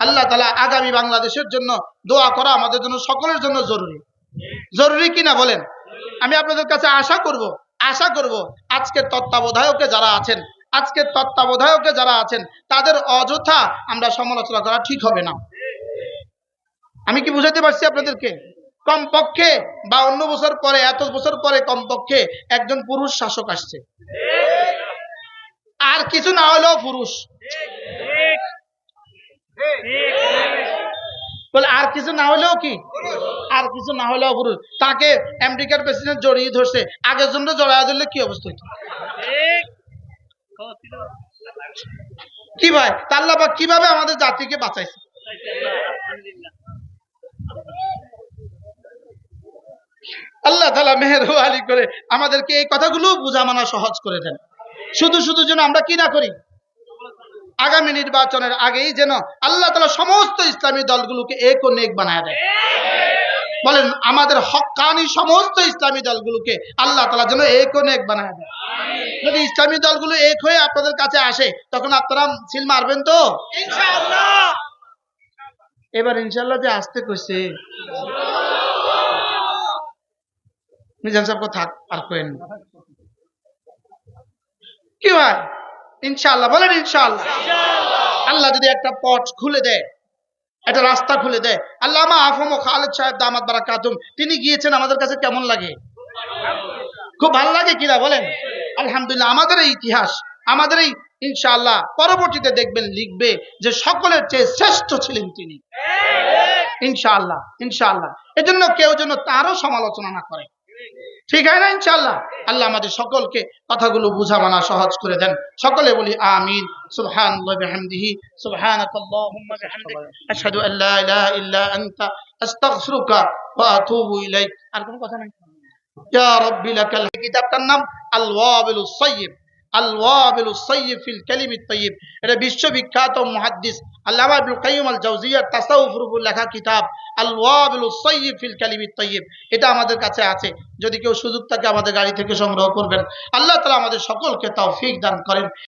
আল্লাহ তালা আগামী বাংলাদেশের জন্য দোয়া করা আমাদের জন্য সকলের জন্য জরুরি। জরুরি কিনা বলেন? আমি আপনাদের কাছে আশা করব আশা করব আজকের তত্ত্বাবধায়কে যারা আছেন, আজকের তত্ত্বাবধায়কে যারা আছেন, তাদের অযথা আমরা সমালোচনা করা ঠিক হবে না। আমি কি বুঝাতে পারছি আপনাদেরকে? কমপক্ষে বা অন্য বছর পরে, এত বছর পরে কমপক্ষে একজন পুরুষ শাসক আসছে। আর কিছু না হলেও পুরুষ। আর কিছু না হলেও কি? আর কিছু না হলেও পুরুষ। তাকে আমেরিকার প্রেসিডেন্ট জড়িয়ে ধরছে। আগের জন্য জড়ায় ধরলে কি অবস্থা হতো? কি ভাই? তাল্লা বা কীভাবে আমাদের জাতিকে বাঁচাইছে? আল্লাহ তালা মেহরবানি করে আমাদেরকে এই কথাগুলো বোঝা মানা সহজ করে দেন। শুধু শুধু যেন আমরা কি না করি? আগামী নির্বাচনের আগেই যেন আল্লাহ তালা সমস্ত ইসলামী দলগুলোকে এক ও নেক বানায় দেয়। বলেন আমাদের হকানি সমস্ত ইসলামী দলগুলোকে আল্লাহ তালা যেন এক ও নেক বানায় দেয়। যদি ইসলামী দলগুলো এক হয়ে আপনাদের কাছে আসে তখন আপনারা সিল মারবেন তো? এবার ইনশাল্লাহ যে আসতে কইছে মিজান সাহেব থাক আর করেন কি হয় ইনশাআল্লাহ, বলেন ইনশাআল্লাহ। আল্লাহ যদি একটা পথ খুলে দেয়, একটা রাস্তা খুলে দেয়, আল্লাহ আমা আফম খালেদ সাহেব দামাত বারাকাতুম তিনি গিয়েছেন আমাদের কাছে কেমন লাগে? খুব ভালো লাগে কিনা বলেন? আলহামদুলিল্লাহ, আমাদের এই ইতিহাস, আমাদের এই ইনশাআল্লাহ, পরবর্তীতে দেখবেন লিখবে যে সকলের চেয়ে শ্রেষ্ঠ ছিলেন তিনি। ইনশাআল্লাহ ইনশাআল্লাহ। এজন্য কেউ যেন তারও সমালোচনা না করে। ঠিক হয় না ইনশাল্লাহ আল্লাহ আমাদের সকলকে কথাগুলো বুঝা মানা সহজ করে দেন। সকলে বলি আমিন। সুবহান বিহামদিহি। সুবহানাকাল্লাহুম্মা বিহামদিক। আশহাদু আল্লা ইলাহা ইল্লা আনতা। আস্তাগফিরুকা ওয়া আতুবু ইলাইক। আর কোনো কথা নাই? ইয়া রাব্বি লাকাল কিতাবটার নাম আল ওয়াবিলুস সাইয়্যিব এটা বিশ্ববিখ্যাত আল্লাহ আবুল লেখা কিতাব। এটা আমাদের কাছে আছে। যদি কেউ সুযোগ থাকে আমাদের গাড়ি থেকে সংগ্রহ করবেন। আল্লাহ তালা আমাদের সকলকে তাও ফিক দান করেন।